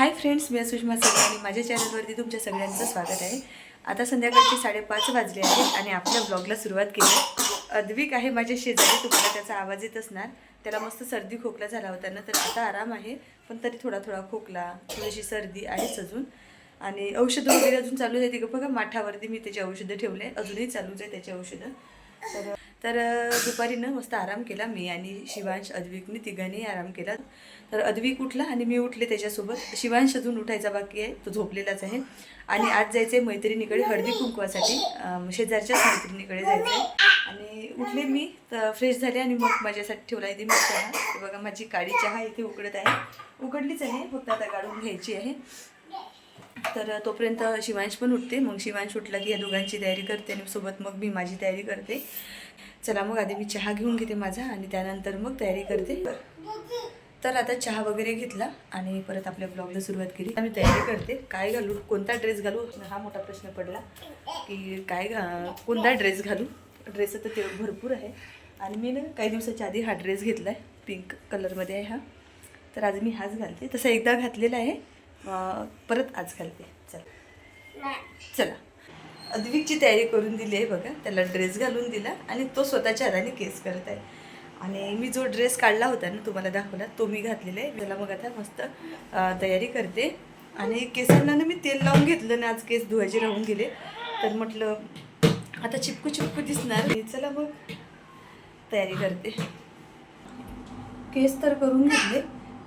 हाय friends मी Sushma sir आणि माझ्या चॅनलवरती तुमच्या सगळ्यांचं स्वागत आहे. आता संध्याकाळचे साडेपाच वाजले आहेत आणि आपल्या ब्लॉगला सुरुवात केली. अद्विक आहे माझ्या शेजारी तुम्हाला त्याचा आवाज येत असणार. त्याला मस्त सर्दी खोकला झाला होता ना तर आता आराम आहे पण तरी थोडा थोडा खोकला थोडीशी सर्दी आहेच अजून. आणि औषधं वगैरे अजून चालू आहे तिकडे बघा माठावरती मी त्याची औषधं ठेवले. अजूनही चालूच आहे त्याची औषधं. तर तर दुपारी न मस्त आराम केला मी आणि शिवांश अद्विकने तिघांनी आराम केला. तर अद्विक उठला आणि मी उठले त्याच्यासोबत. शिवांश अजून उठायचा बाकी आहे तो झोपलेलाच आहे. आणि आज जायचं आहे मैत्रिणीकडे हळदी कुंकवासाठी. शेजारच्याच मैत्रिणीकडे जायचं आहे आणि उठले मी तर फ्रेश झाले आणि मग माझ्यासाठी ठेवला आहे मी चहा. बघा माझी काळी चहा इथे उकडत आहे. उकडलीच आहे फक्त आता काढून घ्यायची आहे. तर तोपर्यंत शिवांश पण उठते. मग शिवांश उठला की या दोघांची तयारी करते आणि सोबत मग मी माझी तयारी करते. चला मग आधी मी चहा घेऊन घेते माझा आणि त्यानंतर मग तयारी करते. तर आता चहा वगैरे घेतला आणि परत आपल्या ब्लॉगला सुरुवात केली. आम्ही तयारी करते. काय घालू? कोणता ड्रेस घालू? हा मोठा प्रश्न पडला की काय घा कोणता ड्रेस घालू? ड्रेस तर ते भरपूर आहे. आणि मी ना काही दिवसाच्या आधी हा ड्रेस घेतला आहे पिंक कलरमध्ये आहे हा. तर आज मी हाच घालते. तसा एकदा घातलेला आहे. परत आज घालते. चला. चला. अद्विकची तयारी करून दिली आहे बघा. त्याला ड्रेस घालून दिला आणि तो स्वतःच्या हाताने केस करत आहे. आणि मी जो ड्रेस काढला होता ना तुम्हाला दाखवला तो मी घातलेला आहे. त्याला मग आता मस्त तयारी करते. आणि केसांना ना मी तेल लावून घेतलं ना आज केस धुवायचे राहून गेले. तर म्हटलं आता चिपकू चिपकू दिसणार. चला मग तयारी करते. केस तर करून घेतले.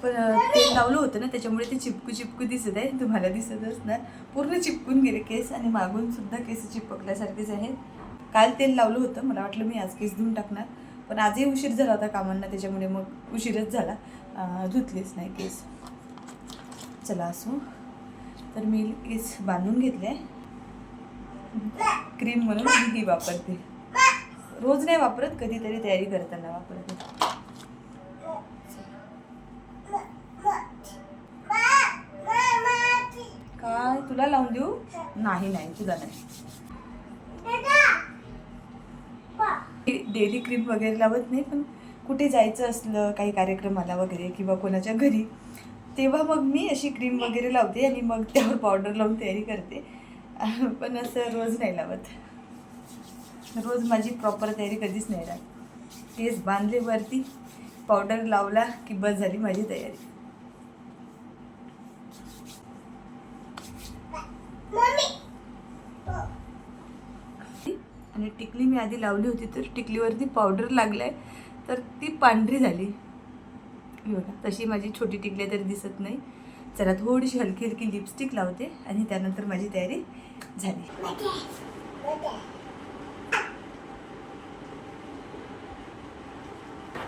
पण तेल लावलं होतं ना त्याच्यामुळे ते चिपकू चिपकू दिसत आहे. तुम्हाला दिसत असणार. पूर्ण चिपकून गेले केस आणि मागून सुद्धा केस चिपकल्यासारखेच आहेत. काल तेल लावलं होतं. मला वाटलं मी आज केस धुवून टाकणार. पण आजही उशीर झाला होता कामांना त्याच्यामुळे मग उशीरच झाला. अं, धुतलेच नाही केस. चला असो. तर मी केस बांधून घेतले. क्रीम म्हणून मी ही वापरते. रोज नाही वापरत कधीतरी तयारी करताना वापरते. तुला लावून देऊ? नाही नाही तुला नाही. डेली क्रीम वगैरे लावत नाही पण कुठे जायचं असलं काही कार्यक्रमाला वगैरे किंवा कोणाच्या घरी तेव्हा मग मी अशी क्रीम वगैरे लावते आणि मग त्यावर पावडर लावून तयारी करते. पण असं रोज नाही लावत. रोज माझी प्रॉपर तयारी कधीच नाही राहत. केस बांधले वरती पावडर लावला की बस झाली माझी तयारी. आणि टिकली मी आधी लावली होती तर टिकलीवरती पावडर लागलाय. तर ती पांढरी झाली. बघा तशी माझी छोटी टिकली तरी दिसत नाही. चला थोडीशी हलकी हलकी लिपस्टिक लावते आणि त्यानंतर माझी तयारी झाली.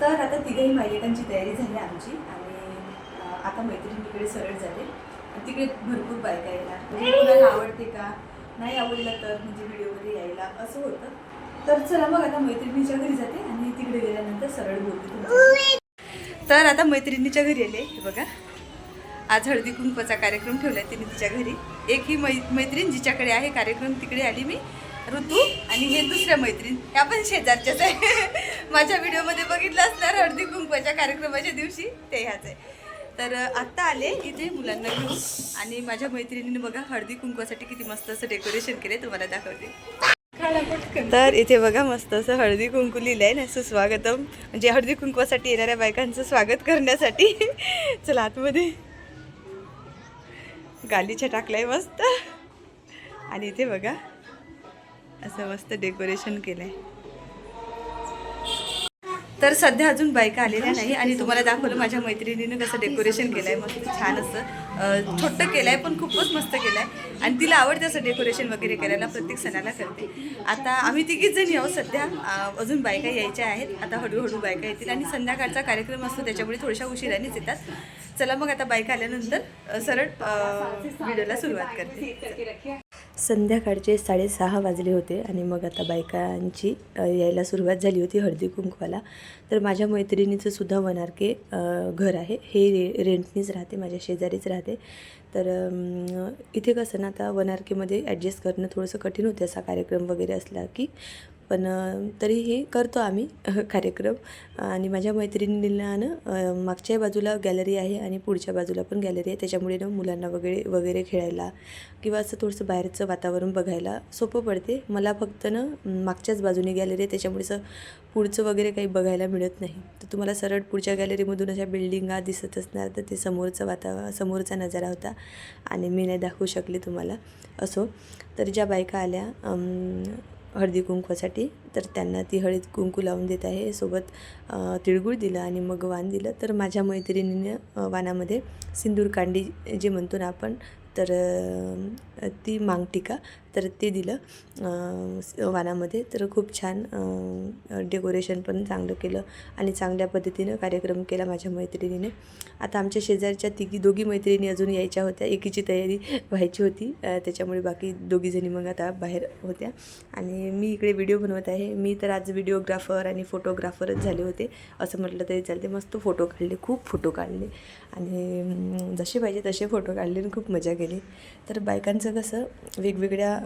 तर आता तिघही मालिकांची तयारी झाली आमची आणि आता मैत्रिणीकडे सरळ झाले तिकडे भरपूर बायका येणार. म्हणजे कुणाला आवडते का? नाही आवडलं तर म्हणजे व्हिडिओमध्ये यायला असं होतं. तर चला मग आता मैत्रिणीच्या घरी जाते आणि तिकडे गेल्यानंतर सरळ बोलते तर आता मैत्रिणीच्या घरी आले. हे बघा. आज हळदी कुंकवाचा कार्यक्रम ठेवला तिने तिच्या घरी. एक ही मै मैत्रीण जिच्याकडे आहे कार्यक्रम तिकडे आली मी ऋतू आणि हे दुसऱ्या मैत्रीण. ह्या पण शेजारच्याच आहे. माझ्या व्हिडिओमध्ये बघितलं असणार हळदी कुंकवाच्या कार्यक्रमाच्या दिवशी. ते ह्याच आहे. तर आत्ता आले इथे मुलांना घेऊन. आणि माझ्या मैत्रिणीने बघा हळदी कुंकवासाठी किती मस्त असं डेकोरेशन केले तुम्हाला दाखवते. तर इथे बघा मस्त असं हळदी कुंकू लिहिलं आहे ना सुस्वागतम. म्हणजे हळदी कुंकवासाठी येणाऱ्या बायकांचं स्वागत करण्यासाठी. चला आतमध्ये. गालीच्या टाकलाय मस्त. आणि इथे बघा असं मस्त डेकोरेशन केलंय. तर सध्या अजून बायका आलेल्या नाही आणि तुम्हाला दाखवलं माझ्या मैत्रिणीनं कसं डेकोरेशन केलंय. मस्त छान असं छोटं केलंय पण खूपच मस्त केलंय. आणि तिला आवडतं असं डेकोरेशन वगैरे करायला प्रत्येक सणाला करते. आता आम्ही तिघीच जणी आहोत सध्या. अजून बायका यायच्या आहेत. आता हळूहळू बायका येतील आणि संध्याकाळचा कार्यक्रम असतो त्याच्यामुळे थोड्याशा उशिरानेच येतात. चला मग आता बायका आल्यानंतर सरळ व्हिडिओला सुरुवात करते. संध्याकाळचे साडेसहा वाजले होते आणि मग आता बायकांची यायला सुरुवात झाली होती हळदी कुंकवाला. तर माझ्या मैत्रिणीचं सुद्धा वनारके घर आहे. हे रे रेंटनीच राहते माझ्या शेजारीच राहते. तर इथे कसं ना आता वनारकेमध्ये ॲडजस्ट करणं थोडंसं कठीण होतं असा कार्यक्रम वगैरे असला की पण तरी हे करतो आम्ही कार्यक्रम. आणि माझ्या मैत्रिणींना ना मागच्या बाजूला गॅलरी आहे आणि पुढच्या बाजूला पण गॅलरी आहे. त्याच्यामुळे ना मुलांना वगैरे वगैरे खेळायला किंवा असं थोडंसं बाहेरचं वातावरण बघायला सोपं पडते. मला फक्त ना मागच्याच बाजूने गॅलरी आहे. त्याच्यामुळे असं पुढचं वगैरे काही बघायला मिळत नाही. तर तुम्हाला सरळ पुढच्या गॅलरीमधून अशा बिल्डिंगा दिसत असणार तर ते समोरचं वातावरण समोरचा नजारा होता. आणि मी नाही दाखवू शकले तुम्हाला असो. तर ज्या बायका आल्या हळदी कुंकवासाठी. तर त्यांना ती हळद कुंकू लावून देत आहे. सोबत तिळगुळ दिलं आणि मग वाण दिलं. तर माझ्या मैत्रिणीनं वाणामध्ये सिंदूर कांडी जे म्हणतो ना आपण तर ती ती मांगटिका. तर ते दिलं वानामध्ये. तर खूप छान डेकोरेशन पण चांगलं केलं आणि चांगल्या पद्धतीनं कार्यक्रम केला माझ्या मैत्रिणीने. आता आमच्या शेजारच्या तिघी दोघी मैत्रिणी अजून यायच्या होत्या. एकीची तयारी व्हायची होती. त्याच्यामुळे बाकी दोघीजणी मग आता बाहेर होत्या. आणि मी इकडे व्हिडिओ बनवत आहे. मी तर आज व्हिडिओग्राफर आणि फोटोग्राफरच झाले होते. असं म्हटलं तरी चालते. मस्त फोटो काढले. खूप फोटो काढले. आणि जसे पाहिजे तसे फोटो काढले आणि खूप मजा केली. तर बायकांचं कसं वेगवेगळ्या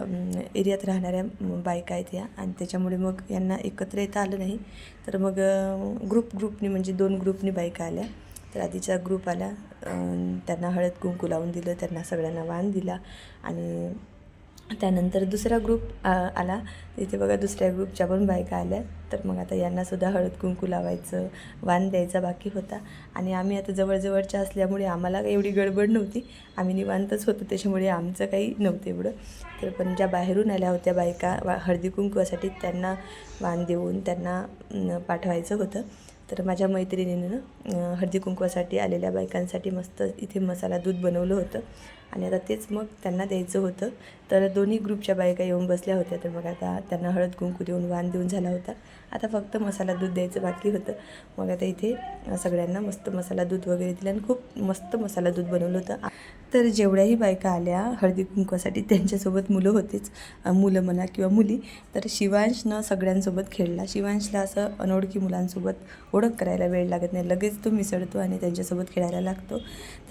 एरियात राहणाऱ्या बायका आहेत या. आणि त्याच्यामुळे मग यांना एकत्र येता आलं नाही. तर मग ग्रुप ग्रुपनी म्हणजे दोन ग्रुपनी बायका आल्या. तर आधीचा ग्रुप आला त्यांना हळद कुंकू लावून दिलं. त्यांना सगळ्यांना वाण दिला. आणि त्यानंतर दुसरा ग्रुप आला. तिथे बघा दुसऱ्या ग्रुपच्या पण बायका आल्या. तर मग आता यांनासुद्धा हळद कुंकू लावायचं वाण द्यायचा बाकी होता. आणि आम्ही आता जवळजवळच्या असल्यामुळे आम्हाला काही एवढी गडबड नव्हती. आम्ही निवांतच होतो. त्याच्यामुळे आमचं काही नव्हतं एवढं. तर पण ज्या बाहेरून आल्या होत्या बायका वा हळदी कुंकूसाठी त्यांना वाण देऊन त्यांना पाठवायचं होतं. तर माझ्या मैत्रिणीनं हळदी कुंकवासाठी आलेल्या बायकांसाठी मस्त इथे मसाला दूध बनवलं होतं. आणि आता तेच मग त्यांना द्यायचं होतं. तर दोन्ही ग्रुपच्या बायका येऊन बसल्या होत्या. तर मग आता त्यांना हळद कुंकू देऊन वाण देऊन झाला होता. आता फक्त मसाला दूध द्यायचं बाकी होतं. मग आता इथे सगळ्यांना मस्त मसाला दूध वगैरे दिलं आणि खूप मस्त मसाला दूध बनवलं होतं. तर जेवढ्याही बायका आल्या हळदी कुंकवासाठी त्यांच्यासोबत मुलं होतीच. मुलं म्हणा किंवा मुली. तर शिवांशनं सगळ्यांसोबत खेळला. शिवांशला असं अनोळखी मुलांसोबत ओळख करायला वेळ लागत नाही. लगेच तो मिसळतो आणि त्यांच्यासोबत खेळायला लागतो.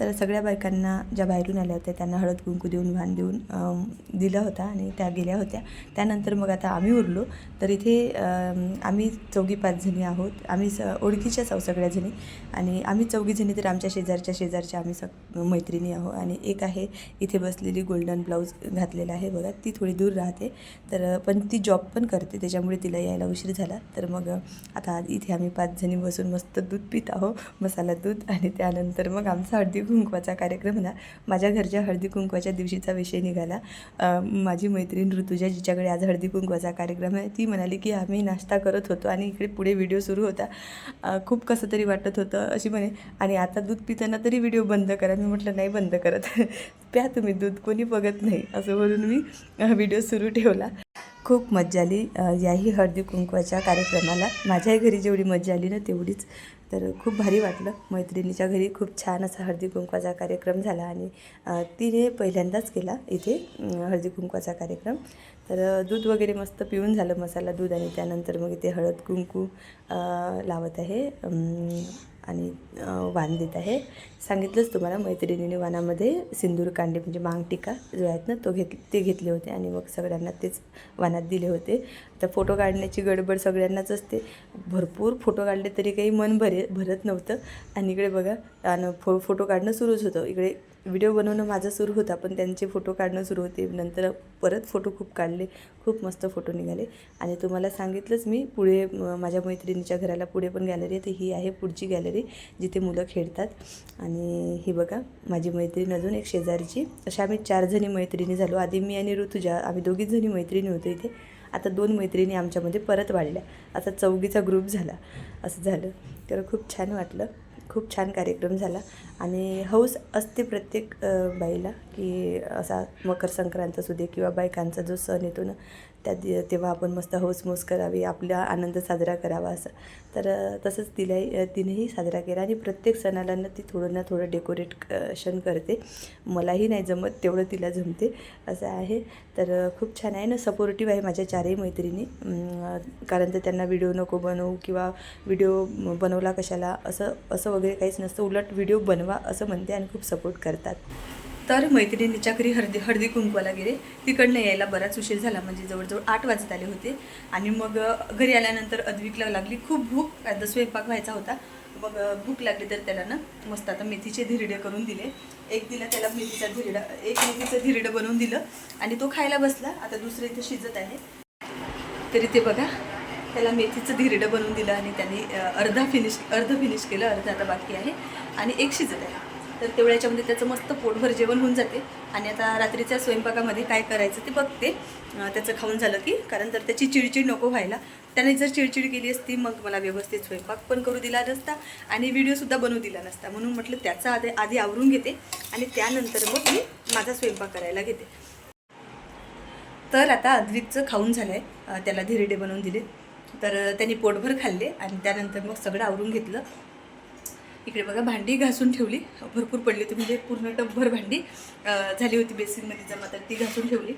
तर सगळ्या बायकांना ज्या बाहेरून आल्या होत्या त्यांना हळद कुंकू देऊन भान देऊन दिला होता आणि त्या गेल्या होत्या. त्यानंतर मग आता आम्ही उरलो. तर इथे आम्ही चौघी पाच जणी आहोत. आम्ही स ओळखीच्याच आहोत सगळ्या जणी. आणि आम्ही चौघीजणी तर आमच्या शेजारच्या शेजारच्या आम्ही सग मैत्रिणी आहोत. आणि एक आहे इथे बसलेली गोल्डन ब्लाऊज घातलेला आहे बघा. ती थोडी दूर राहते. तर पण ती जॉब पण करते. त्याच्यामुळे तिला यायला उशीर झाला. तर मग आता इथे आम्ही पाच जणी बसून मस्त दूध पित आहो मसाला दूध. आणि त्यानंतर मग आमचा हळदी कुंकवाचा कार्यक्रम ना माझ्या घरच्या हळदी कुंकवाच्या दिवशीचा विषय निघाला. माझी मैत्रीण ऋतुजा जिच्याकडे आज हळदी कुंकवाचा कार्यक्रम आहे ती म्हणाली की आम्ही नाश्ता करत होतो आणि इकडे पुढे व्हिडिओ सुरू होता. खूप कसं तरी वाटत होतं अशी म्हणे आणि आता दूध पिताना तरी व्हिडिओ बंद करा. मी म्हटलं नाही बंद करत. प्या तुम्ही दूध कोणी बघत नाही. असं म्हणून मी व्हिडिओ सुरू ठेवला. खूप मज्जा आली. याही हळदी कुंकवाच्या कार्यक्रमाला. माझ्याही घरी जेवढी मज्जा आली ना तेवढीच. तर खूप भारी वाटलं. मैत्रिणीच्या घरी खूप छान असा हळदी कुंकवाचा कार्यक्रम झाला आणि तिने पहिल्यांदाच केला इथे हळदी कुंकवाचा कार्यक्रम. तर दूध वगैरे मस्त पिऊन झालं मसाला दूध आणि त्यानंतर मग इथे हळद कुंकू लावत आहे. आणि वाण देत आहे. सांगितलंच तुम्हाला मैत्रिणीने वाणामध्ये सिंदूर कांडे म्हणजे मांगटिका जो आहेत ना तो घेत ते घेतले होते आणि मग सगळ्यांना तेच वाणात दिले होते. तर फोटो काढण्याची गडबड सगळ्यांनाच असते. भरपूर फोटो काढले तरी काही मन भरे भरत नव्हतं. आणि इकडे बघा आणि फो फोटो काढणं सुरूच होतं. इकडे व्हिडिओ बनवणं माझं सुरू होता पण त्यांचे फोटो काढणं सुरू होते. नंतर परत फोटो खूप काढले खूप मस्त फोटो निघाले. आणि तुम्हाला सांगितलंच मी पुढे माझ्या मैत्रिणीच्या घराला पुढे पण गॅलरी आहे. तर ही आहे पुढची गॅलरी जिथे मुलं खेळतात. आणि ही बघा माझी मैत्रीण अजून एक शेजारची. अशा आम्ही चार जणी मैत्रिणी झालो. आधी मी आणि ऋतुजा आम्ही दोघीच जणी मैत्रिणी होतो इथे. आता दोन मैत्रिणी आमच्यामध्ये परत वाढल्या. आता चौघीचा ग्रुप झाला. असं झालं. तर खूप छान वाटलं. खूप छान कार्यक्रम झाला. आणि हौस असते प्रत्येक बाईला की असा मकर संक्रांत असू दे किंवा बायकांचा जो सण येतो ना त्या तेव्हा आपण मस्त हौसमौस करावी आपला आनंद साजरा करावा असं. तर तसंच तिलाही तिनेही साजरा केला आणि प्रत्येक सणाला ना ती थोडं ना थोडं डेकोरेटशन करते. मलाही नाही जमत तेवढं तिला जमते असं आहे. तर खूप छान आहे ना सपोर्टिव्ह आहे माझ्या चारही मैत्रिणी. कारण तर त्यांना व्हिडिओ नको बनवू किंवा व्हिडिओ बनवला कशाला असं असं वगैरे काहीच नसतं. उलट व्हिडिओ बनवा असं म्हणते आणि खूप सपोर्ट करतात. तर मैत्रिणीच्या घरी हळदी हळदी कुंकवाला गेले. तिकडनं यायला बराच उशीर झाला म्हणजे जवळजवळ आठ वाजत आले होते. आणि मग घरी आल्यानंतर अद्विकला लागली खूप भूक आता स्वयंपाक व्हायचा होता. मग भूक लागली तर त्याला ना मस्त आता मेथीचे धिरडे करून दिले. एक दिला त्याला मेथीचा धिरडा एक मेथीचं धिरडं बनवून दिलं आणि तो खायला बसला. आता दुसरं इथं शिजत आहे. तरी ते बघा त्याला मेथीचं धिरडं बनवून दिलं आणि त्याने अर्धा फिनिश अर्ध फिनिश केलं अर्धा आता बाकी आहे. आणि एक शिजत आहे. तर तेवढ्याच्यामध्ये त्याचं मस्त पोटभर जेवण होऊन जाते. आणि आता रात्रीच्या स्वयंपाकामध्ये काय करायचं ते बघते. त्याचं खाऊन झालं की कारण तर त्याची चिडचिड नको व्हायला. त्याने जर चिडचिड केली असती मग मला व्यवस्थित स्वयंपाक पण करू दिला नसता आणि व्हिडिओसुद्धा बनवू दिला नसता. म्हणून म्हटलं त्याचा आधी आधी आवरून घेते आणि त्यानंतर मग मी माझा स्वयंपाक करायला घेते. तर आता अद्विकचं खाऊन झालं आहे त्याला धिरडे बनवून दिले. तर त्यांनी पोटभर खाल्ले आणि त्यानंतर मग सगळं आवरून घेतलं. इकडे बघा भांडी घासून ठेवली. भरपूर पडली होती म्हणजे पूर्ण टपभर भांडी झाली होती बेसिनमध्ये जमा तर ती घासून ठेवली.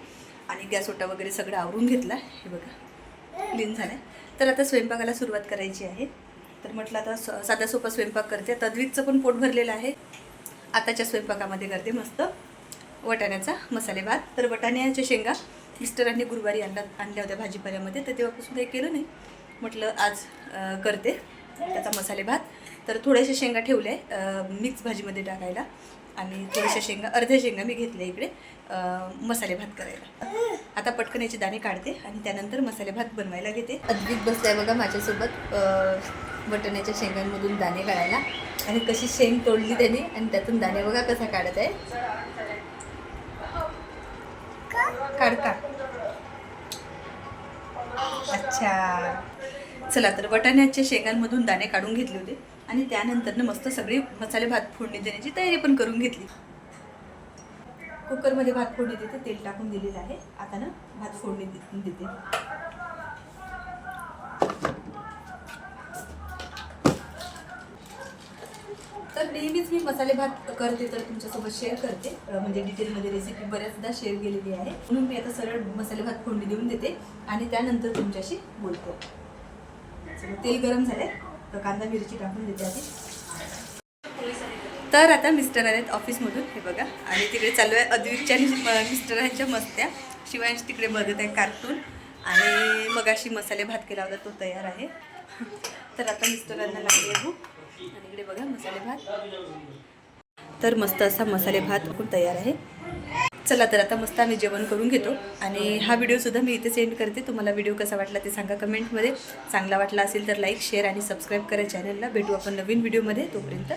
आणि गॅस ओटा वगैरे सगळं आवरून घेतला. हे बघा क्लीन झालं. तर आता स्वयंपाकाला सुरुवात करायची आहे. तर म्हटलं आता स- साधा सोपा स्वयंपाक करते. तद्विकचं पण पोट भरलेलं आहे. आताच्या स्वयंपाकामध्ये करते मस्त. वटाण्याचा मसाले भात. तर वटाण्याच्या शेंगा मिस्टरांनी गुरुवारी आणला आणल्या होत्या भाजीपाल्यामध्ये तर तेव्हापासून काही केलं नाही. म्हटलं आज करते. त्याचा मसाले भात. तर थोड्याशा शेंगा ठेवल्या आहे मिक्स भाजीमध्ये टाकायला. आणि थोड्याशा शेंगा अर्ध्या शेंगा मी घेतल्या इकडे मसाले भात करायला. आता पटकन याचे दाणे काढते आणि त्यानंतर मसाले भात बनवायला घेते. अद्भुत बसलाय बघा माझ्यासोबत बटण्याच्या शेंगांमधून दाणे काढायला. आणि कशी शेंग तोडली त्याने आणि त्यातून दाणे बघा कसा काढत आहे. काढ का? अच्छा. चला तर वटाण्याच्या शेंगांमधून दाणे काढून घेतले होते. आणि त्यानंतरनं मस्त सगळी मसाले भात फोडणी देण्याची तयारी पण करून घेतली. कुकरमध्ये भात फोडणी देते तेल टाकून दिलेलं आहे. आता ना भात फोडणी देते. तर नेहमीच मी मसाले भात करते तर तुमच्यासोबत शेअर करते. म्हणजे डिटेलमध्ये रेसिपी बऱ्याचदा शेअर केलेली आहे. म्हणून मी आता सरळ मसाले भात फोडणी देऊन देते आणि त्यानंतर तुमच्याशी बोलतो. तेल गरम झालं तर कांदा मिरची टाकून देते आधी. तर आता मिस्टर आहेत ऑफिसमधून हे बघा. आणि तिकडे चालू आहे अद्विकच्या आणि मिस्टरांच्या मस्त्या. शिवांश तिकडे बघत आहे कार्टून. आणि मग अशी मसाले भात केला होता तो तयार आहे. तर आता मिस्टरांना लागली आहे आणि इकडे बघा मसाले भात. तर मस्त असा मसाले भात पण तयार आहे. चला तर आता मस्त आम्ही जेवण करून घेतो. आणि हा व्हिडिओसुद्धा मी इथे सेंड करते. तुम्हाला व्हिडिओ कसा वाटला ते सांगा कमेंटमध्ये चांगला वाटला असेल तर लाईक शेअर आणि सबस्क्राईब करा चॅनलला भेटू आपण नवीन व्हिडिओमध्ये तोपर्यंत